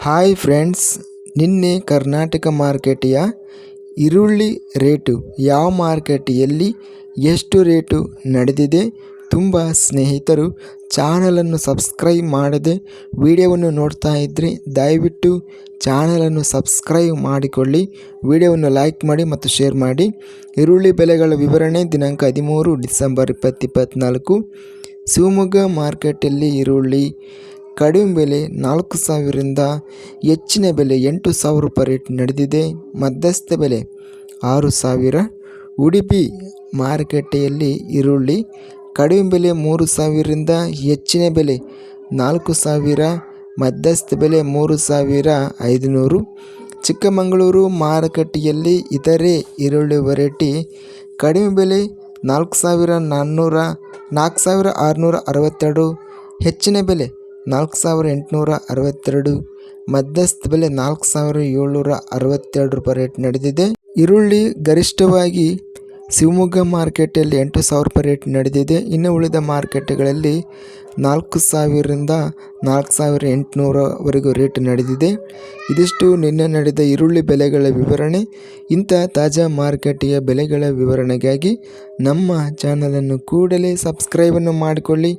Hi friends ನಿನ್ನೆ ಕರ್ನಾಟಕ ಮಾರ್ಕೆಟಿಯ ಈರುಳ್ಳಿ rate ಯಾವ ಮಾರ್ಕೆಟಿಯಲ್ಲಿ ಎಷ್ಟು ರೇಟು ನಡೆದಿದೆ ತುಂಬ ಸ್ನೇಹಿತರು ಚಾನಲನ್ನು ಸಬ್ಸ್ಕ್ರೈಬ್ ಮಾಡದೆ ವಿಡಿಯೋವನ್ನು ನೋಡ್ತಾ ಇದ್ದರೆ ದಯವಿಟ್ಟು ಚಾನಲನ್ನು ಸಬ್ಸ್ಕ್ರೈಬ್ ಮಾಡಿಕೊಳ್ಳಿ, ವಿಡಿಯೋವನ್ನು ಲೈಕ್ ಮಾಡಿ ಮತ್ತು ಶೇರ್ ಮಾಡಿ. ಈರುಳ್ಳಿ ಬೆಲೆಗಳ ವಿವರಣೆ ದಿನಾಂಕ ಹದಿಮೂರು ಡಿಸೆಂಬರ್ ಇಪ್ಪತ್ತು ಇಪ್ಪತ್ತ್ನಾಲ್ಕು ಶಿವಮೊಗ್ಗ ಮಾರ್ಕೆಟಲ್ಲಿ ಈರುಳ್ಳಿ ಕಡಿಮೆ ಬೆಲೆ ನಾಲ್ಕು ಸಾವಿರದಿಂದ ಹೆಚ್ಚಿನ ಬೆಲೆ ಎಂಟು ಸಾವಿರ ರೂಪಾಯಿ ರೇಟ್ ನಡೆದಿದೆ. ಮಧ್ಯಸ್ಥ ಬೆಲೆ ಆರು ಸಾವಿರ. ಉಡುಪಿ ಮಾರುಕಟ್ಟೆಯಲ್ಲಿ ಈರುಳ್ಳಿ ಕಡಿಮೆ ಬೆಲೆ ಮೂರು ಸಾವಿರದಿಂದ ಹೆಚ್ಚಿನ ಬೆಲೆ ನಾಲ್ಕು ಸಾವಿರ. ಮಧ್ಯಸ್ಥ ಬೆಲೆ ಮೂರು ಸಾವಿರ ಐದುನೂರು. ಚಿಕ್ಕಮಗಳೂರು ಮಾರುಕಟ್ಟೆಯಲ್ಲಿ ಇತರೆ ಈರುಳ್ಳಿ ವೆರೈಟಿ ಕಡಿಮೆ ಬೆಲೆ ನಾಲ್ಕು ಸಾವಿರ ನಾನ್ನೂರ, ನಾಲ್ಕು ಸಾವಿರ ಆರುನೂರ ಅರವತ್ತೆರಡು. ಹೆಚ್ಚಿನ ಬೆಲೆ ನಾಲ್ಕು ಸಾವಿರ ಎಂಟುನೂರ ಅರವತ್ತೆರಡು, ಮಧ್ಯಸ್ಥ ಬೆಲೆ ನಾಲ್ಕು ಸಾವಿರ ಏಳ್ನೂರ ಅರವತ್ತೆರಡು ರೂಪಾಯಿ ರೇಟ್ ನಡೆದಿದೆ. ಈರುಳ್ಳಿ ಗರಿಷ್ಠವಾಗಿ ಶಿವಮೊಗ್ಗ ಮಾರ್ಕೆಟಲ್ಲಿ ಎಂಟು ಸಾವಿರ ರೂಪಾಯಿ ರೇಟ್ ನಡೆದಿದೆ. ಇನ್ನು ಉಳಿದ ಮಾರ್ಕೆಟ್ಗಳಲ್ಲಿ ನಾಲ್ಕು ಸಾವಿರದಿಂದ ನಾಲ್ಕು ಸಾವಿರ ಎಂಟುನೂರವರೆಗೂ ರೇಟ್ ನಡೆದಿದೆ. ಇದಿಷ್ಟು ನಿನ್ನೆ ನಡೆದ ಈರುಳ್ಳಿ ಬೆಲೆಗಳ ವಿವರಣೆ. ಇಂಥ ತಾಜಾ ಮಾರುಕಟ್ಟೆಯ ಬೆಲೆಗಳ ವಿವರಣೆಗಾಗಿ ನಮ್ಮ ಚಾನಲನ್ನು ಕೂಡಲೇ ಸಬ್ಸ್ಕ್ರೈಬನ್ನು ಮಾಡಿಕೊಳ್ಳಿ.